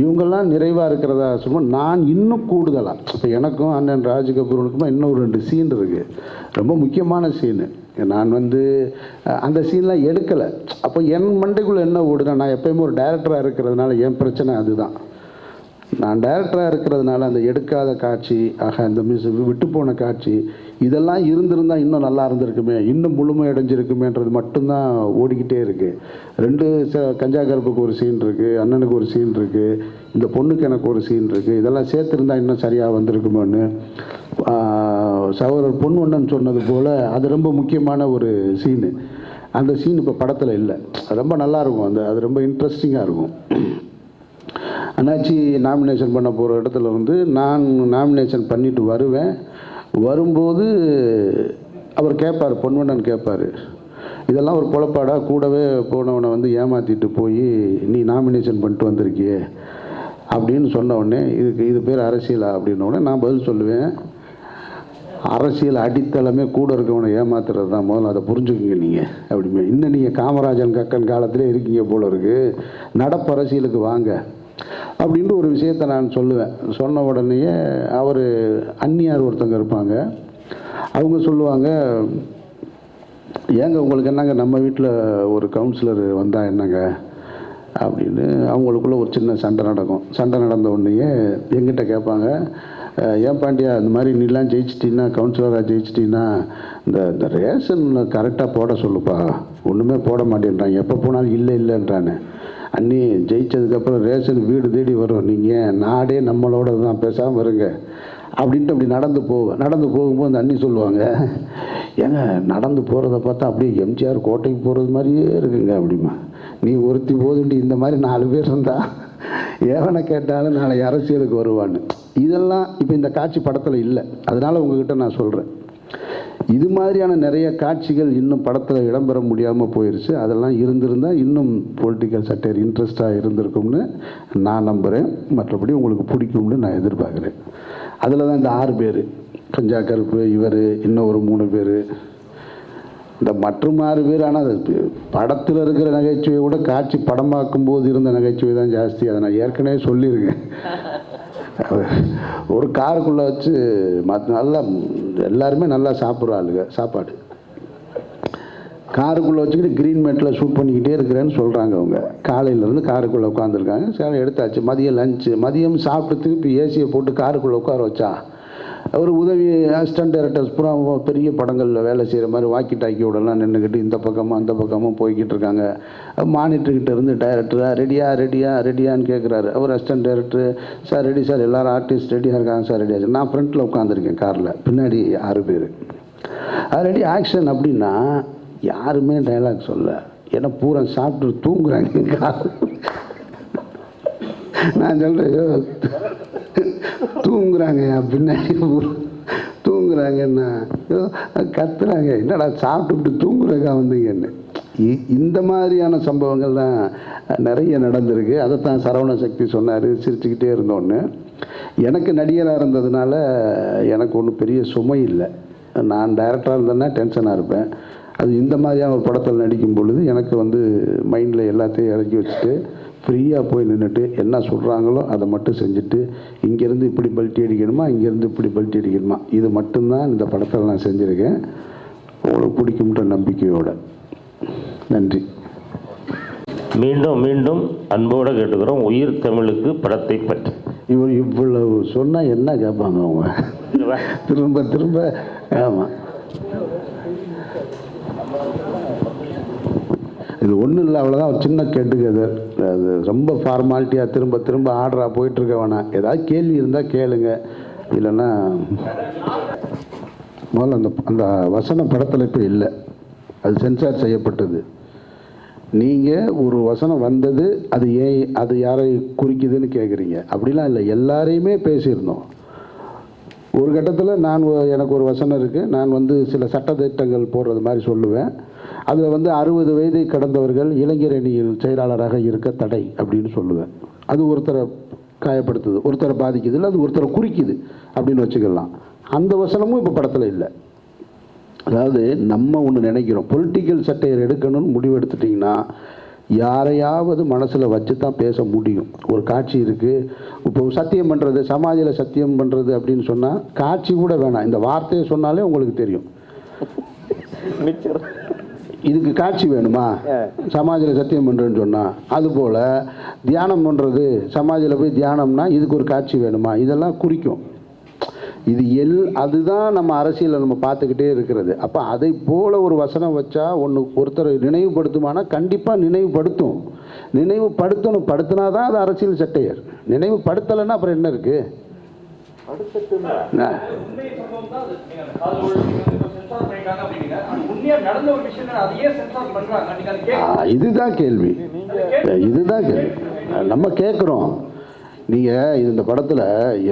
இவங்கெல்லாம் நிறைவாக இருக்கிறதா சும்மா நான் இன்னும் கூடுதலாக இப்போ எனக்கும் அண்ணன் ராஜ் இன்னும் ஒரு ரெண்டு சீன் இருக்குது ரொம்ப முக்கியமான சீனு நான் வந்து அந்த சீன்லாம் எடுக்கலை. அப்போ என் மண்டைக்குள்ளே என்ன ஓடுனா நான் எப்பயுமே ஒரு டைரக்டராக இருக்கிறதுனால என் பிரச்சனை அதுதான். நான் டைரக்டராக இருக்கிறதுனால அந்த எடுக்காத காட்சி ஆக அந்த மிஸ் விட்டு போன காட்சி இதெல்லாம் இருந்திருந்தால் இன்னும் நல்லா இருந்திருக்குமே இன்னும் முழுமை அடைஞ்சிருக்குமேன்றது மட்டும்தான் ஓடிக்கிட்டே இருக்குது ரெண்டு ச கஞ்சா கருப்புக்கு ஒரு சீன் இருக்குது அண்ணனுக்கு ஒரு சீன் இருக்குது இந்த பொண்ணுக்கு எனக்கு ஒரு சீன் இருக்குது இதெல்லாம் சேர்த்துருந்தா இன்னும் சரியாக வந்திருக்குமோன்னு ஆஹ் சகோதரர் பொன்வண்ணன் சொன்னது போல் அது ரொம்ப முக்கியமான ஒரு சீனு அந்த சீன் இப்போ படத்தில் இல்லை. ரொம்ப நல்லாயிருக்கும் அந்த அது ரொம்ப இன்ட்ரெஸ்டிங்காக இருக்கும். அண்ணாச்சி நாமினேஷன் பண்ண போகிற இடத்துல வந்து நான் நாமினேஷன் பண்ணிட்டு வருவேன். வரும்போது அவர் கேட்பார் பொன்வண்ணன் கேட்பார் இதெல்லாம் ஒரு குழப்பாடா கூடவே போனவனை வந்து ஏமாற்றிட்டு போய் நீ நாமினேஷன் பண்ணிட்டு வந்திருக்கியே அப்படின்னு சொன்ன உடனே இதுக்கு இது பேர் அரசியலா? அப்படின்ன உடனே நான் பதில் சொல்லுவேன். அரசியல் அடித்தளமே கூட இருக்கவனை ஏமாத்துறது தான். முதல்ல அதை புரிஞ்சுக்குங்க நீங்கள் அப்படிமே இன்னும் நீங்கள் காமராஜன் கக்கன் காலத்திலே இருக்கீங்க போல இருக்குது நடப்பு அரசியலுக்கு வாங்க. அப்படின்ற ஒரு விஷயத்தை நான் சொல்லுவேன். சொன்ன உடனேயே அவர் அந்நியார் ஒருத்தவங்க இருப்பாங்க. அவங்க சொல்லுவாங்க ஏங்க உங்களுக்கு என்னங்க நம்ம வீட்டில் ஒரு கவுன்சிலர் வந்தால் என்னங்க? அப்படின்னு அவங்களுக்குள்ள ஒரு சின்ன சண்டை நடக்கும். சண்டை நடந்த உடனேயே எங்கிட்ட கேட்பாங்க ஏன் பாண்டியா இந்த மாதிரி நீலாம் ஜெயிச்சிட்டின்னா கவுன்சிலராக ஜெயிச்சிட்டின்னா இந்த இந்த ரேஷன் கரெக்டாக போட சொல்லுப்பா. ஒன்றுமே போட மாட்டேன்றாங்க. எப்போ போனாலும் இல்லை இல்லைன்றானே. அண்ணி ஜெயிச்சதுக்கப்புறம் ரேஷன் வீடு தேடி வரும் நீங்கள் நாடே நம்மளோட தான். பேசாமல் இருங்க. அப்படின்ட்டு அப்படி நடந்து போவேன் நடந்து போகும்போது அந்த அண்ணி சொல்லுவாங்க ஏங்க நடந்து போகிறத பார்த்தா அப்படியே எம்ஜிஆர் கோட்டைக்கு போகிறது மாதிரியே இருக்குங்க. அப்படிமா. நீ ஒருத்தி போதுண்டி. இந்த மாதிரி நாலு பேர் இருந்தா ஏவனை கேட்டாலும் நாளை அரசியலுக்கு வருவான்னு. இதெல்லாம் இப்போ இந்த காட்சி படத்தில் இல்லை. அதனால் உங்ககிட்ட நான் சொல்கிறேன் இது மாதிரியான நிறைய காட்சிகள் இன்னும் படத்தில் இடம்பெற முடியாமல் போயிடுச்சு அதெல்லாம் இருந்திருந்தால் இன்னும் பொலிட்டிக்கல் சட்டையர் இன்ட்ரெஸ்டாக இருந்திருக்கும்னு நான் நம்புகிறேன் மற்றபடி உங்களுக்கு பிடிக்கும்னு நான் எதிர்பார்க்குறேன். அதில் தான் இந்த ஆறு பேர். கஞ்சா கருப்பு இவர் இன்னும் ஒரு மூணு பேர். இந்த மற்றும் ஆறு பேர் ஆனால் அது படத்தில் இருக்கிற நகைச்சுவையை விட காட்சி படமாக்கும் போது இருந்த நகைச்சுவை தான் ஜாஸ்தி. அதை நான் ஏற்கனவே சொல்லியிருக்கேன். ஒரு காருக்குள்ளே வச்சு மற்ற நல்லா எல்லாருமே நல்லா சாப்பிட்ற ஆளுங்க சாப்பாடு. காருக்குள்ளே வச்சுக்கிட்டு க்ரீன் மேட்டில் ஷூட் பண்ணிக்கிட்டே இருக்கிறேன்னு சொல்கிறாங்க அவங்க. காலையிலேருந்து காருக்குள்ளே உட்காந்துருக்காங்க சரி எடுத்தாச்சு. மதியம் லஞ்சு மதியம் சாப்பிட்டு திருப்பி ஏசியை போட்டு காருக்குள்ளே உட்கார வச்சா ஒரு உதவி அசிஸ்டன்ட் டைரக்டர்ஸ் பூரா பெரிய படங்களில் வேலை செய்கிற மாதிரி வாக்கி டாக்கியோடலாம் நின்றுக்கிட்டு இந்த பக்கமும் அந்த பக்கமும் போய்கிட்டு இருக்காங்க மானிட்டர்கிட்ட இருந்து டைரக்டராக ரெடியா ரெடியா ரெடியான்னு கேட்குறாரு அவர் assistant director sir ready sir. எல்லாரும் ஆர்டிஸ்ட் ரெடியாக இருக்காங்க சார். ரெடியாக நான் ஃப்ரண்ட்டில் உட்காந்துருக்கேன் காரில் பின்னாடி ஆறு பேர். ரெடி ஆக்ஷன் அப்படின்னா யாருமே டைலாக் சொல்ல. ஏன்னா பூரா சாப்பிட்டு தூங்குறாங்க நான் சொல்கிறேன் தூங்குறாங்க என் பின்னாடி தூங்குறாங்கன்னா கத்துறாங்க. என்னடா சாப்பிட்டுட்டு தூங்குறக்கா வந்தீங்கன்னு. இ- இந்த மாதிரியான சம்பவங்கள் தான் நிறைய நடந்திருக்கு. அதைத்தான் சரவண சக்தி சொன்னார் சிரிச்சுக்கிட்டே இருந்தோன்னு. எனக்கு நடிகராக இருந்ததுனால எனக்கு ஒன்றும் பெரிய சுமை இல்லை. நான் டைரக்டராக இருந்தேன்னா டென்ஷனாக இருப்பேன். அது இந்த மாதிரியான ஒரு படத்தில் நடிக்கும் பொழுது எனக்கு வந்து மைண்டில் எல்லாத்தையும் இறக்கி வச்சுட்டு ஃப்ரீயாக போய் நின்றுட்டு என்ன சொல்கிறாங்களோ அதை மட்டும் செஞ்சுட்டு இங்கேருந்து இப்படி பல்ட்டி அடிக்கணுமா இங்கேருந்து இப்படி பல்ட்டி அடிக்கணுமா? இது மட்டும்தான் இந்த படத்தில் நான் செஞ்சுருக்கேன். உங்களுக்கு பிடிக்கும்ன்ற நம்பிக்கையோட. நன்றி. மீண்டும் மீண்டும் அன்போடு கேட்டுக்கிறோம். உயிர் தமிழுக்கு படத்தை பற்றி. இவர் இவ்வளவு சொன்னால் என்ன கேட்பாங்க அவங்க? திரும்ப. திரும்ப ஆமாம் இது ஒன்றும் இல்லை அவ்வளோதான் ஒரு சின்ன கேட்டுக்கது அது. ரொம்ப ஃபார்மாலிட்டியாக திரும்ப திரும்ப ஆர்டராக போயிட்டுருக்க வேணாம் ஏதாவது கேள்வி இருந்தால் கேளுங்க. இல்லைன்னா முதல்ல அந்த அந்த வசன படத்தில் இப்போ இல்லை. அது சென்சார் செய்யப்பட்டது. நீங்கள் ஒரு வசனம் வந்தது அது ஏன் அது யாரை குறிக்குதுன்னு கேட்குறீங்க அப்படிலாம் இல்லை. எல்லாரையுமே பேசியிருந்தோம். ஒரு கட்டத்தில் நான் எனக்கு ஒரு வசனம் இருக்குது நான் வந்து சில சட்டத்திட்டங்கள் போடுறது மாதிரி சொல்லுவேன். அதில் வந்து அறுபது வயதை கடந்தவர்கள் இளைஞர் அணியில் செயலாளராக இருக்க தடை அப்படின்னு சொல்லுவேன். அது ஒருத்தரை காயப்படுத்துது ஒருத்தரை பாதிக்குது இல்லை அது ஒருத்தரை குறிக்குது அப்படின்னு வச்சுக்கலாம். அந்த வசனமும் இப்போ படத்தில் இல்லை. அதாவது நம்ம ஒன்று நினைக்கிறோம் பொலிட்டிக்கல் சட்டையர் எடுக்கணும்னு முடிவு எடுத்துட்டிங்கன்னா யாரையாவது மனசில் வச்சு தான் பேச முடியும். ஒரு காட்சி இருக்குது இப்போ சத்தியம் பண்ணுறது சமாஜில் சத்தியம் பண்ணுறது அப்படின்னு சொன்னால் காட்சி கூட வேணாம். இந்த வார்த்தையை சொன்னாலே உங்களுக்கு தெரியும். இதுக்கு காட்சி வேணுமா? சமாதியில் சத்தியம் பண்ணுறேன்னு சொன்னால் அதுபோல் தியானம் பண்ணுறது சமாதியில் போய் தியானம்னா இதுக்கு ஒரு காட்சி வேணுமா? இதெல்லாம் குறிக்கும். இது எல் அதுதான் நம்ம அரசியலை நம்ம பார்த்துக்கிட்டே இருக்கிறது. அப்போ அதை போல ஒரு வசனம் வச்சா ஒன்று ஒருத்தரை நினைவுபடுத்துமானா கண்டிப்பாக நினைவுபடுத்தும். நினைவுபடுத்தணும் படுத்தினா தான் அது அரசியல் சட்டையர். நினைவுபடுத்தலைன்னா அப்புறம் என்ன இருக்குது இதுதான் கேள்வி. இதுதான் கேள்வி. நம்ம கேட்குறோம். நீங்கள் இந்த படத்தில்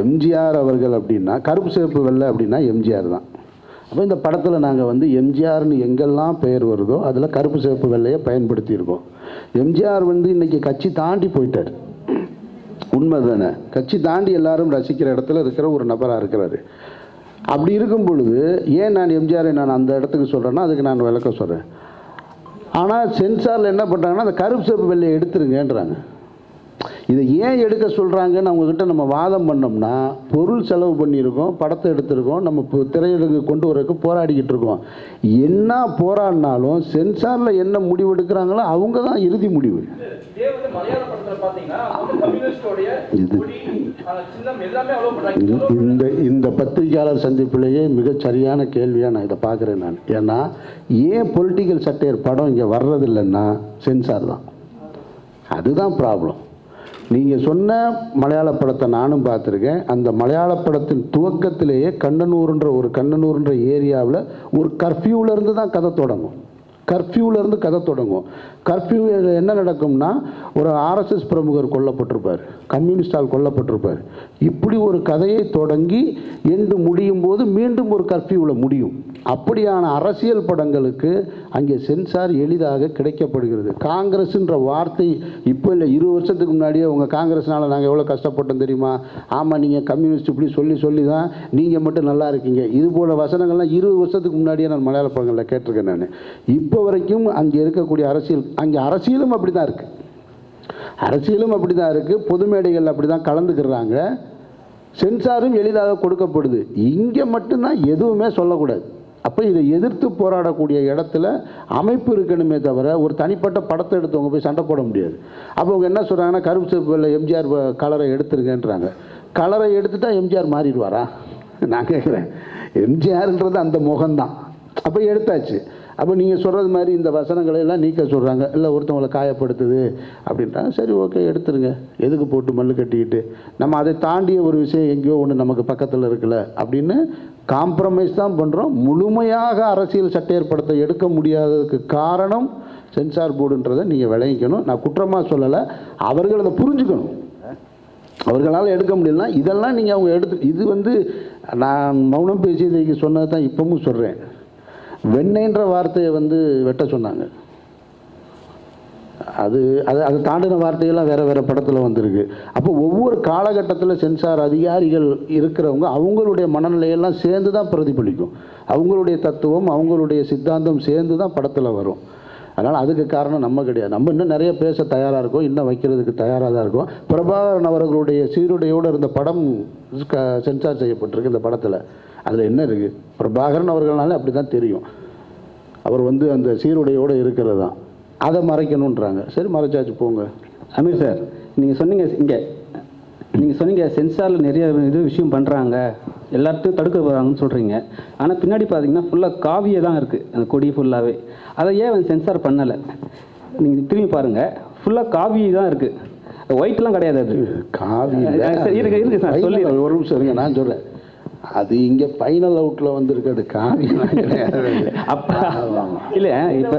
எம்ஜிஆர் அவர்கள் அப்படின்னா கருப்பு சிவப்பு வெள்ளை அப்படின்னா எம்ஜிஆர் தான். அப்போ இந்த படத்தில் நாங்கள் வந்து எம்ஜிஆர்னு எங்கெல்லாம் பெயர் வருதோ அதில் கருப்பு சிவப்பு வெள்ளையை பயன்படுத்தியிருக்கோம். எம்ஜிஆர் வந்து இன்னைக்கு கட்சி தாண்டி போயிட்டார். உண்மை தானே கட்சி தாண்டி எல்லாரும் ரசிக்கிற இடத்துல இருக்கிற ஒரு நபராக இருக்கிறாரு. அப்படி இருக்கும் பொழுது ஏன் நான் எம்ஜிஆரை நான் அந்த இடத்துக்கு சொல்கிறேன்னா அதுக்கு நான் விளக்கம் சொல்கிறேன் ஆனால் சென்சாரில் என்ன பண்ணுறாங்கன்னா அந்த கருப்பு சிவப்பு வெள்ளையை எடுத்துருங்கன்றாங்க. இதை ஏன் எடுக்க சொல்கிறாங்கன்னு அவங்கக்கிட்ட நம்ம வாதம் பண்ணோம்னா பொருள் செலவு பண்ணியிருக்கோம் படத்தை எடுத்திருக்கோம் நம்ம திரையிடங்கு கொண்டு வரக்கு போராடிக்கிட்டு இருக்கோம். என்ன போராடினாலும் சென்சாரில் என்ன முடிவு எடுக்கிறாங்களோ அவங்க தான் இறுதி முடிவு. இந்த இந்த பத்திரிகையாளர் சந்திப்பிலேயே மிகச் சரியான கேள்வியாக நான் இதை பார்க்குறேன் நான். ஏன்னா ஏன் பொலிட்டிக்கல் சட்டையர் படம் இங்கே வர்றதில்லைன்னா சென்சார் தான். அதுதான் ப்ராப்ளம் நீங்கள் சொன்ன மலையாள படத்தை நானும் பார்த்துருக்கேன். அந்த மலையாள படத்தின் துவக்கத்திலேயே கண்ணனூர்ன்ற ஒரு கண்ணனூர்ன்ற ஏரியாவில் ஒரு கர்ஃப்யூவிலேருந்து தான் கதை தொடங்கும். கர்ஃப்யூவிலேருந்து கதை தொடங்கும். கர்ஃப்யூ என்ன நடக்கும்னா ஒரு ஆர்எஸ்எஸ் பிரமுகர் கொல்லப்பட்டிருப்பார். கம்யூனிஸ்டால் கொல்லப்பட்டிருப்பார். இப்படி ஒரு கதையை தொடங்கி என்று முடியும் போது மீண்டும் ஒரு கர்ஃப்யூவில் முடியும். அப்படியான அரசியல் படங்களுக்கு அங்கே சென்சார் எளிதாக கிடைக்கப்படுகிறது. காங்கிரஸ்ன்ற வார்த்தை இப்போ இல்லை இரு வருஷத்துக்கு முன்னாடியே உங்கள் காங்கிரஸ்னால் நாங்கள் எவ்வளோ கஷ்டப்பட்டோம் தெரியுமா? ஆமாம் நீங்கள் கம்யூனிஸ்ட் இப்படி சொல்லி சொல்லி தான் நீங்கள் மட்டும் நல்லா இருக்கீங்க. இது போல் வசனங்கள்லாம் இருபது வருஷத்துக்கு முன்னாடியே நான் மலையாள படங்களில் கேட்டிருக்கேன் நான். இப்போ இப்போ வரைக்கும் அங்கே இருக்கக்கூடிய அரசியல் அங்கே அரசியலும் அப்படி தான் இருக்குது அரசியலும் அப்படி தான் இருக்குது பொது மேடைகள் அப்படி தான் கலந்துக்கிறாங்க. சென்சாரும் எளிதாக கொடுக்கப்படுது. இங்கே மட்டும்தான் எதுவுமே சொல்லக்கூடாது. அப்போ இதை எதிர்த்து போராடக்கூடிய இடத்துல அமைப்பு இருக்கணுமே தவிர ஒரு தனிப்பட்ட படத்தை எடுத்தவங்க போய் சண்டை போட முடியாது. அப்போ அவங்க என்ன சொல்கிறாங்கன்னா கருப்பு சிவப்பில் எம்ஜிஆர் கலரை எடுத்துருக்கேன்றாங்க. கலரை எடுத்துட்டா எம்ஜிஆர் மாறிடுவாரா? நான் கேட்குறேன் எம்ஜிஆர்ன்றது அந்த முகம்தான். அப்போ எடுத்தாச்சு. அப்போ நீங்கள் சொல்கிறது மாதிரி இந்த வசனங்களை எல்லாம் நீக்க சொல்கிறாங்க இல்லை ஒருத்தவங்களை காயப்படுத்துது அப்படின்றாங்க. சரி ஓகே எடுத்துருங்க. எதுக்கு போட்டு மல்லு கட்டிக்கிட்டு? நம்ம அதை தாண்டிய ஒரு விஷயம் எங்கேயோ ஒன்று நமக்கு பக்கத்தில் இருக்குல்ல அப்படின்னு காம்ப்ரமைஸ் தான் பண்ணுறோம் முழுமையாக அரசியல் சட்டையர் எடுக்க முடியாததுக்கு காரணம் சென்சார் போர்டுன்றதை நீங்கள் விளங்கிக்கணும். நான் குற்றமாக சொல்லலை. அவர்கள் அதை புரிஞ்சுக்கணும். அவர்களால் எடுக்க முடியலனா இதெல்லாம் நீங்கள் அவங்க எடுத்து இது வந்து நான் மௌனம் பேசியதைக்கு சொன்னது தான் இப்போவும் சொல்கிறேன் வெண்ணெய்ன்ற வார்த்தையை வந்து வெட்ட சொன்னாங்க. அது அது அதை தாண்டின வார்த்தையெல்லாம் வேறு வேறு படத்தில் வந்திருக்கு. அப்போ ஒவ்வொரு காலகட்டத்தில் சென்சார் அதிகாரிகள் இருக்கிறவங்க அவங்களுடைய மனநிலையெல்லாம் சேர்ந்து தான் பிரதிபலிக்கும். அவங்களுடைய தத்துவம் அவங்களுடைய சித்தாந்தம் சேர்ந்து தான் படத்தில் வரும். அதனால் அதுக்கு காரணம் நம்ம கிடையாது. நம்ம இன்னும் நிறைய பேச தயாராக இருக்கோம். இன்னும் வைக்கிறதுக்கு தயாராக தான் இருக்கும். பிரபாகரன் அவர்களுடைய சீருடையோடு இருந்த படம் க- சென்சார் செய்யப்பட்டிருக்கு இந்த படத்தில். அதில் என்ன இருக்குது பிரபாகரன் அவர்கள்னாலே அப்படி தான் தெரியும். அவர் வந்து அந்த சீருடையோடு இருக்கிறது தான். அதை மறைக்கணுன்றாங்க சரி மறைச்சாச்சு போங்க. அமீர் சார் நீங்கள் சொன்னீங்க இங்கே நீங்கள் சொன்னீங்க சென்சாரில் நிறைய இது விஷயம் பண்ணுறாங்க எல்லாத்தையும் தடுக்க போகிறாங்கன்னு சொல்கிறீங்க ஆனால் பின்னாடி பார்த்தீங்கன்னா ஃபுல்லாக காவியே தான் இருக்குது அந்த கொடி ஃபுல்லாகவே அதை ஏன் வந்து சென்சார் பண்ணலை? நீங்கள் திரும்பி பாருங்கள் ஃபுல்லாக காவி தான் இருக்குது ஒயிட்லாம் கிடையாது அது. காவி இருக்கு, இருக்கு சார், சொல்லி- ஒரு நிமிஷம் இருங்க நான் சொல்கிறேன் அது இங்கே ஃபைனல் அவுட்டில் வந்திருக்கு அது காவி அப்ப இல்லை இப்போ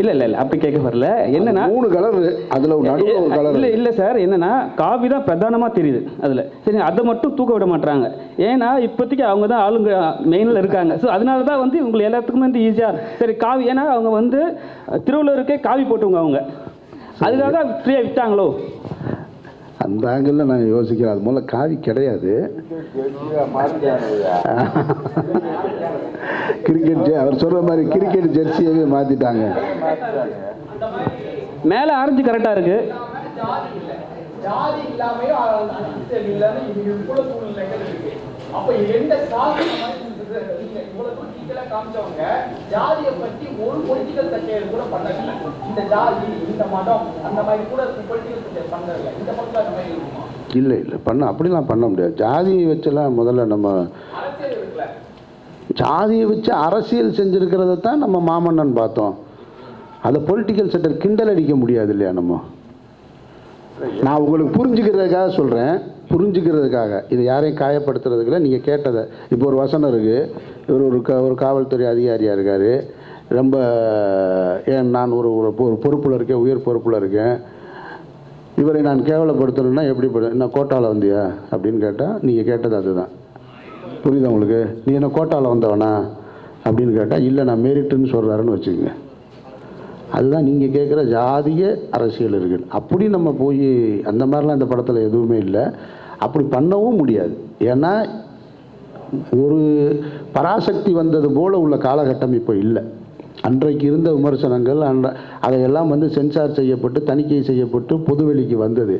இல்லை இல்லை இல்லை அப்படி கேட்க வரல. என்னன்னா மூணு கலர் அதில் நடுவில் ஒரு கலர் இல்ல இல்ல சார் என்னன்னா காவி தான் பிரதானமா தெரியுது அதுல. சரி அதை மட்டும் தூக்க விட மாட்டாங்க ஏன்னா இப்போதைக்கு அவங்க தான் ஆளுங்க மெயினில் இருக்காங்க. ஸோ அதனால தான் வந்து உங்களுக்கு எல்லாத்துக்குமே வந்து ஈஸியா சரி காவி ஏன்னா அவங்க வந்து திருவள்ளூருக்கே காவி போட்டுவங்க அவங்க. அதுக்காக தான் ஃப்ரீயாக விட்டாங்களோ? அந்த ஆங்கிளில் நான் யோசிக்கிறேன். அது முதல்ல காவி கிடையாது. கிரிக்கெட் ஜெ- அவர் சொல்கிற மாதிரி கிரிக்கெட் ஜெர்சியவே மாற்றிட்டாங்க மேலே ஆரஞ்சு கரெக்டாக இருக்கு. அப்ப எந்த சாதி டீட்டெயிலா காமிச்சவங்க ஜாதியை பத்தி ஒரு பொலிட்டிக்கல் சர்ச்சைகள் கூட பண்ணல இந்த ஜாதி இந்த மதம் அந்த மாதிரி கூட பொலிட்டிக்கல் சர்ச்சை பண்ணல இந்த பக்கம் அந்த மாதிரி இருக்குமா? இல்லை இல்லை பண்ண அப்படிலாம் பண்ண முடியாது. ஜாதியை வச்செல்லாம் முதல்ல நம்ம ஜாதியை வச்சு அரசியல் செஞ்சுருக்கிறத தான் நம்ம மாமன்னன் பார்த்தோம். அதை பொலிட்டிக்கல் செட்டர் கிண்டல் அடிக்க முடியாது இல்லையா நம்ம? நான் உங்களுக்கு புரிஞ்சுக்கிறதுக்காக சொல்கிறேன் புரிஞ்சுக்கிறதுக்காக இது யாரையும் காயப்படுத்துறதுக்குல நீங்கள் கேட்டதை இப்போ ஒரு வசனம் இருக்குது இவர் ஒரு க ஒரு காவல்துறை அதிகாரியாக இருக்கார். ரொம்ப ஏன் நான் ஒரு ஒரு பொ- பொறுப்பில் இருக்கேன் உயர் பொறுப்பில் இருக்கேன். இவரை நான் கேவலப்படுத்தணும்னா எப்படி படு- என்ன கோட்டாவில் வந்தியா? அப்படின்னு கேட்டால் நீங்கள் கேட்டது அதுதான். புரியுதா உங்களுக்கு? நீ என்ன கோட்டாவில் வந்தவனா? அப்படின்னு கேட்டால் இல்லை நான் மெரிட்டுன்னு சொல்கிறாருன்னு வச்சுக்கோங்க. அதுதான் நீங்கள் கேட்குற ஜாதிய அரசியலர்கள். அப்படி நம்ம போய் அந்த மாதிரிலாம் இந்த படத்தில் எதுவுமே இல்லை. அப்படி பண்ணவும் முடியாது. ஏன்னா ஒரு பராசக்தி வந்தது போல் உள்ள காலகட்டம் இப்போ இல்லை. அன்றைக்கு இருந்த விமர்சனங்கள் அன்ற அதையெல்லாம் வந்து சென்சார் செய்யப்பட்டு தணிக்கை செய்யப்பட்டு பொதுவெளிக்கு வந்தது.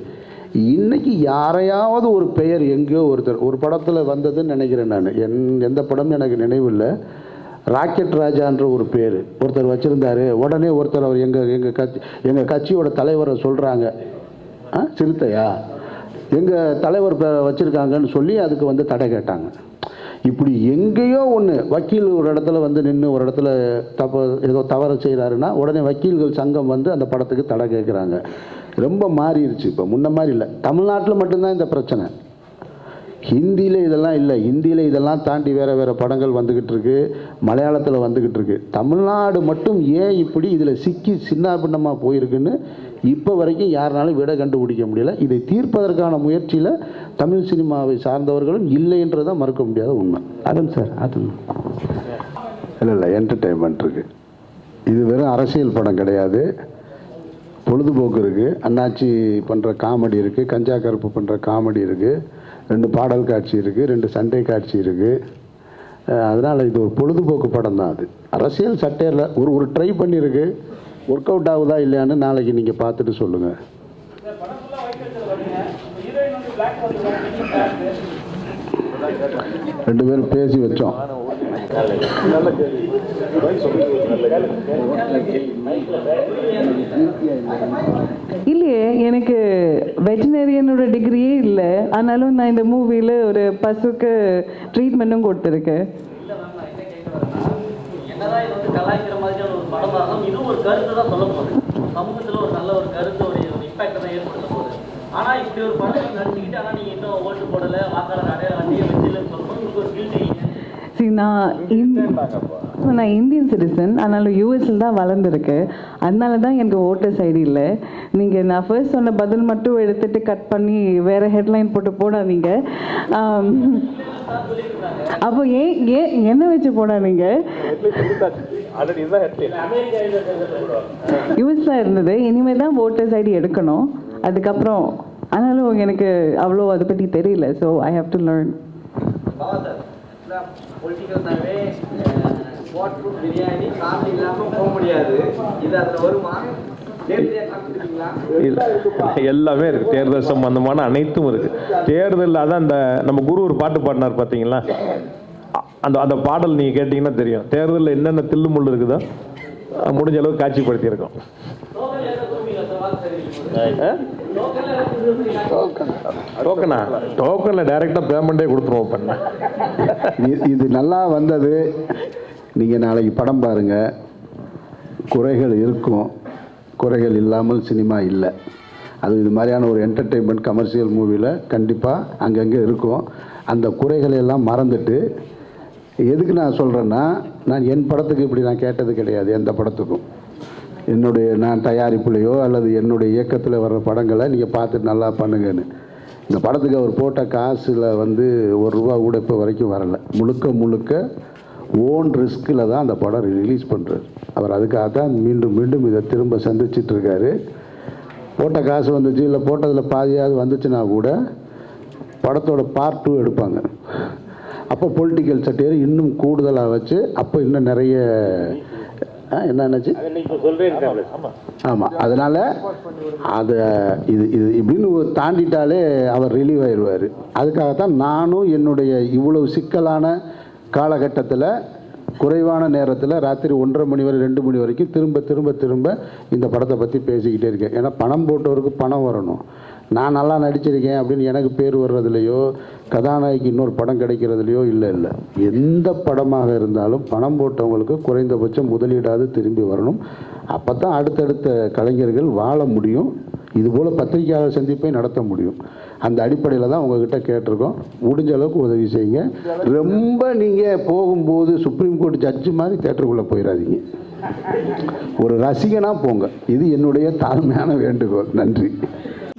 இன்னைக்கு யாரையாவது ஒரு பெயர் எங்கேயோ ஒருத்தர் ஒரு படத்தில் வந்ததுன்னு நினைக்கிறேன் நான். என் எந்த படம் எனக்கு நினைவில்லை ராக்கெட் ராஜான்ற ஒரு பேர். ஒருத்தர் வச்சுருந்தாரு. உடனே ஒருத்தர் அவர் எங்கள் எங்கள் கட்சி எங்கள் கட்சியோட தலைவரை சொல்கிறாங்க ஆ சிறுத்தையா? எங்கள் தலைவர் வச்சுருக்காங்கன்னு சொல்லி அதுக்கு வந்து தடை கேட்டாங்க. இப்படி எங்கேயோ ஒன்று வக்கீல் ஒரு இடத்துல வந்து நின்று ஒரு இடத்துல தப்ப ஏதோ தவறு செய்கிறாருன்னா உடனே வக்கீல்கள் சங்கம் வந்து அந்த படத்துக்கு தடை கேட்குறாங்க ரொம்ப மாறிடுச்சு இப்போ. முன்ன மாதிரி இல்லை. தமிழ்நாட்டில் மட்டும்தான் இந்த பிரச்சனை. ஹிந்தியில் இதெல்லாம் இல்லை. ஹிந்தியில் இதெல்லாம் தாண்டி வேறு வேறு படங்கள் வந்துக்கிட்டு இருக்கு மலையாளத்தில் வந்துக்கிட்டு இருக்கு தமிழ்நாடு மட்டும் ஏன் இப்படி இதில் சிக்கி சின்ன பின்னமாக போயிருக்குன்னு இப்போ வரைக்கும் யாருனாலும் விட கண்டுபிடிக்க முடியல. இதை தீர்ப்பதற்கான முயற்சியில் தமிழ் சினிமாவை சார்ந்தவர்களும் இல்லைன்றதை மறுக்க முடியாத உண்மை. அதுங்க சார் அதுங்க இல்லை இல்லை என்டர்டெயின்மெண்ட் இருக்குது இது வெறும் அரசியல் படம் கிடையாது. பொழுதுபோக்கு இருக்குது அண்ணாச்சி பண்ணுற காமெடி இருக்குது கஞ்சா கருப்பு பண்ணுற காமெடி இருக்குது ரெண்டு பாடல் காட்சி இருக்குது ரெண்டு சண்டை காட்சி இருக்குது அதனால் இது ஒரு பொழுதுபோக்கு படம் தான் அது. அரசியல் சட்டையில் ஒரு ஒரு ட்ரை பண்ணியிருக்கு ஒர்க் அவுட் ஆகுதா இல்லையான்னு நாளைக்கு நீங்கள் பார்த்துட்டு சொல்லுங்கள் ரெண்டு பேரும் பேசி வச்சோம். இல்லையே எனக்கு வெட்டினரியனோட டிகிரியே இல்லை. ஆனாலும் நான் இந்த மூவியில் ஒரு பசுக்கு ட்ரீட்மெண்ட்டும் கொடுத்துருக்கேன். கலாய்க்கிற மாதிரியான ஒரு படமா இது ஒரு கருத்து தான் சொல்ல போகுது. சமூகத்தில் ஒரு நல்ல ஒரு கருத்து ஒரு இம்பாக்ட் தான் ஏற்படுத்த போகுது. ஆனால் இப்படி ஒரு படம் நடிச்சுக்கிட்டு ஆனால் நீங்கள் இன்னும் ஓட்டு போடலை வாக்காளர் அடையாள வச்சு வச்சிலன்னு சொல்லும்போது உங்களுக்கு ஒரு கில்ட்டி சரி நான் இந்- நான் இந்தியன் சிட்டிசன் ஆனாலும் யூஎஸ்ல தான் வளர்ந்துருக்கு அதனால தான் எனக்கு ஓட்டர்ஸ் ஐடி இல்லை. நீங்கள் நான் ஃபர்ஸ்ட் சொன்ன பதில் மட்டும் எடுத்துட்டு கட் பண்ணி வேறு ஹெட்லைன் போட்டு போடாதீங்க. அப்போ ஏன் ஏன் என்ன வச்சு போடாதீங்க? யூஎஸ்ல இருந்தது. இனிமேல் தான் ஓட்டர்ஸ் ஐடி எடுக்கணும். அதுக்கப்புறம் ஆனாலும் எனக்கு அவ்வளோ அதை பற்றி தெரியல. So I have to learn Bava sir பொலிட்டிக்கல்னாவே spot food biryani coffee இல்லாம போக முடியாது. இது அதுல வருமா? எல்லாமே இருக்கு. தேர்தல் சம்பந்தமான அனைத்தும் இருக்கு. தேர்தலில் அதான் அந்த நம்ம குரு ஒரு பாட்டு பாடினார் பார்த்தீங்களா அ- அந்த அந்த பாடல் நீங்க கேட்டீங்கன்னா தெரியும். தேர்தலில் என்னென்ன தில்லு முள்ளு இருக்குதோ முடிஞ்ச அளவுக்கு காட்சிப்படுத்தியிருக்கோம். டோக்கனா டோக்கனில் டைரெக்டாக பேமெண்ட்டே கொடுத்துருவோம் பண்ண இது இது நல்லா வந்தது. நீங்கள் நாளைக்கு படம் பாருங்கள் குறைகள் இருக்கும். குறைகள் இல்லாமல் சினிமா இல்லை. அது இது மாதிரியான ஒரு என்டர்டெயின்மெண்ட் கமர்ஷியல் மூவியில் கண்டிப்பாக அங்கங்கே இருக்கும். அந்த குறைகளை எல்லாம் மறந்துட்டு எதுக்கு நான் சொல்கிறேன்னா நான் என் படத்துக்கு இப்படி நான் கேட்டது கிடையாது எந்த படத்துக்கும். என்னுடைய நான் தயாரிப்புலையோ அல்லது என்னுடைய இயக்கத்தில் வர்ற படங்களை நீங்கள் பார்த்துட்டு நல்லா பண்ணுங்கன்னு. இந்த படத்துக்கு அவர் போட்ட காசில் வந்து ஒரு ரூபா கூட இப்போ வரைக்கும் வரலை. முழுக்க முழுக்க ஓன் ரிஸ்கில் தான் அந்த படம் ரிலீஸ் பண்ணுறாரு அவர் அதுக்காக தான் மீண்டும் மீண்டும் இதை திரும்ப சந்திச்சிட்ருக்காரு. போட்ட காசு வந்துச்சு இல்லை போட்டதில் பாதியாவது வந்துச்சுன்னா கூட படத்தோட பார்ட் டூ எடுப்பாங்க. அப்போ பொலிட்டிக்கல் சட்டையர் இன்னும் கூடுதலாக வச்சு அப்போ இன்னும் நிறைய என்ன என்னாச்சு? ஆமாம் அதனால் அதை இது இது இப்படின்னு தாண்டிட்டாலே அவர் ரிலீவ் ஆயிடுவார் அதுக்காகத்தான் நானும் என்னுடைய இவ்வளவு சிக்கலான காலகட்டத்தில் குறைவான நேரத்தில் ராத்திரி ஒன்றரை மணி வரை ரெண்டு மணி வரைக்கும் திரும்ப திரும்ப திரும்ப இந்த படத்தை பற்றி பேசிக்கிட்டே இருக்கேன். ஏன்னா பணம் போட்டவருக்கு பணம் வரணும். நான் நல்லா நடிச்சிருக்கேன் அப்படின்னு எனக்கு பேர் வர்றதுலையோ கதாநாயகி இன்னொரு படம் கிடைக்கிறதுலையோ இல்லை இல்லை. எந்த படமாக இருந்தாலும் பணம் போட்டவங்களுக்கு குறைந்தபட்சம் முதலீடாவது திரும்பி வரணும். அப்போ தான் அடுத்தடுத்த கலைஞர்கள் வாழ முடியும். இதுபோல் பத்திரிகையாளர் சந்திப்பை நடத்த முடியும். அந்த அடிப்படையில் தான் உங்ககிட்ட கேட்டிருக்கோம். முடிஞ்ச அளவுக்கு உதவி செய்யுங்க. ரொம்ப நீங்கள் போகும்போது சுப்ரீம் கோர்ட் ஜட்ஜு மாதிரி தேட்டருக்குள்ளே போயிடாதீங்க ஒரு ரசிகனாக போங்க. இது என்னுடைய தாழ்மையான வேண்டுகோள். நன்றி.